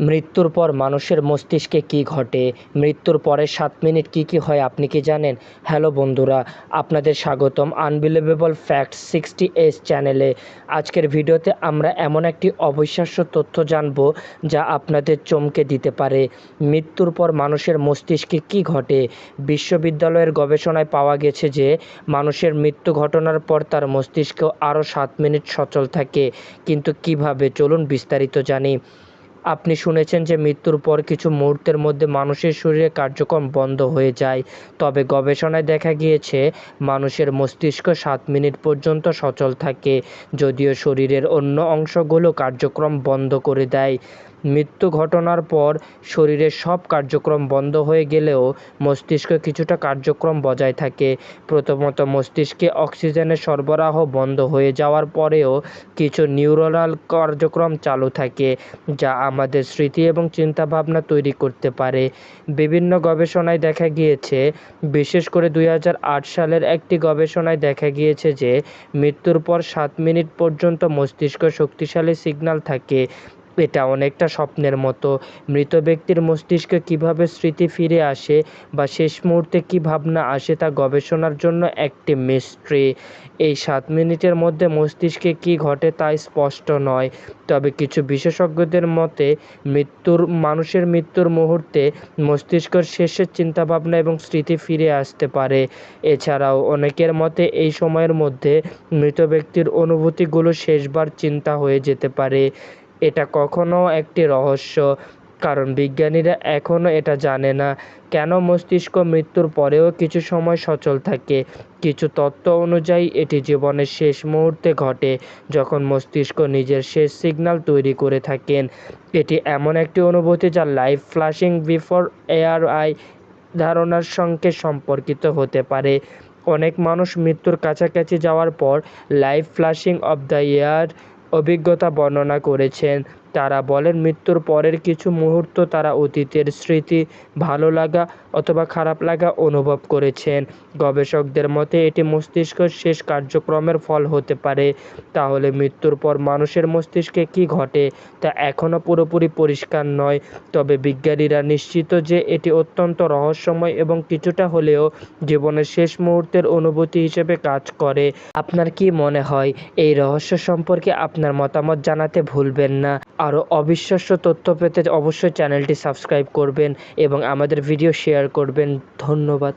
মৃত্যুর পর মানুষের মস্তিষ্কে কী ঘটে? মৃত্যুর পরের সাত মিনিট কী কী হয় আপনি কি জানেন? হ্যালো বন্ধুরা, আপনাদের স্বাগতম আনবিলিভেবল ফ্যাক্ট সিক্সটি এস চ্যানেলে আজকের ভিডিওতে আমরা এমন একটি অবিশ্বাস্য তথ্য জানব যা আপনাদের চমকে দিতে পারে। মৃত্যুর পর মানুষের মস্তিষ্কে কী ঘটে? বিশ্ববিদ্যালয়ের গবেষণায় পাওয়া গেছে যে মানুষের মৃত্যু ঘটনার পর তার মস্তিষ্ক আরও সাত মিনিট সচল থাকে। কিন্তু কীভাবে? চলুন বিস্তারিত জানি। আপনি শুনেছেন যে মৃত্যুর পর কিছু মুহূর্তের মধ্যে মানুষের শরীরে কার্যক্রম বন্ধ হয়ে যায়। তবে গবেষণায় দেখা গিয়েছে, মানুষের মস্তিষ্ক সাত মিনিট পর্যন্ত সচল থাকে, যদিও শরীরের অন্য অংশগুলো কার্যক্রম বন্ধ করে দেয়। মৃত্যু ঘটনার পর শরীরের সব কার্যক্রম বন্ধ হয়ে গেলেও মস্তিষ্ক কিছুটা কার্যক্রম বজায় থাকে। প্রথমত মস্তিষ্কে অক্সিজেনের সরবরাহ বন্ধ হয়ে যাওয়ার পরেও কিছু নিউরোনাল কার্যক্রম চালু থাকে, যা আমাদের স্মৃতি এবং চিন্তাভাবনা তৈরি করতে পারে। বিভিন্ন গবেষণায় দেখা গিয়েছে, বিশেষ করে দুই হাজার আট সালের একটি গবেষণায় দেখা গিয়েছে যে মৃত্যুর পর সাত মিনিট পর্যন্ত মস্তিষ্ক শক্তিশালী সিগন্যাল থাকে এটা অনেকটা স্বপ্নের মতো। মৃত ব্যক্তির মস্তিষ্কে কীভাবে স্মৃতি ফিরে আসে বা শেষ মুহূর্তে কী ভাবনা আসে তা গবেষণার জন্য একটি মিস্ট্রি এই সাত মিনিটের মধ্যে মস্তিষ্কে কী ঘটে তা স্পষ্ট নয়। তবে কিছু বিশেষজ্ঞদের মতে, মৃত্যুর, মানুষের মৃত্যুর মুহূর্তে মস্তিষ্কের শেষের চিন্তাভাবনা এবং স্মৃতি ফিরে আসতে পারে। এছাড়াও অনেকের মতে, এই সময়ের মধ্যে মৃত ব্যক্তির অনুভূতিগুলো শেষবার চিন্তা হয়ে যেতে পারে। এটা কখনও একটি রহস্য, কারণ বিজ্ঞানীরা এখনও এটা জানে না। কেন মস্তিষ্ক মৃত্যুর পরেও কিছু সময় সচল থাকে? কিছু তত্ত্ব অনুযায়ী, এটি জীবনের শেষ মুহূর্তে ঘটে, যখন মস্তিষ্ক নিজের শেষ সিগন্যাল তৈরি করে থাকেন। এটি এমন একটি অনুভূতি যা life flashing before your eye ধারণার সঙ্গে সম্পর্কিত হতে পারে। অনেক মানুষ মৃত্যুর কাছাকাছি যাওয়ার পর, life flashing of the year অভিজ্ঞতা বর্ণনা করেছেন। তারা বলেন, মৃত্যুর পরের কিছু মুহূর্ত তারা অতীতের স্মৃতি, ভালো লাগা অথবা খারাপ লাগা অনুভব করেছেন। গবেষকদের মতে, এটি মস্তিষ্কের শেষ কার্যক্রমের ফল হতে পারে। তাহলে মৃত্যুর পর মানুষের মস্তিষ্কে কি ঘটে তা এখনও পুরোপুরি পরিষ্কার নয়। তবে বিজ্ঞানীরা নিশ্চিত যে এটি অত্যন্ত রহস্যময় এবং কিছুটা হলেও জীবনের শেষ মুহূর্তের অনুভূতি হিসেবে কাজ করে। আপনার কি মনে হয়? এই রহস্য সম্পর্কে আপনার মতামত জানাতে ভুলবেন না। আরও অবিশ্বাস্য তথ্য পেতে অবশ্যই চ্যানেলটি সাবস্ক্রাইব করবেন এবং আমাদের ভিডিও শেয়ার করবেন। ধন্যবাদ।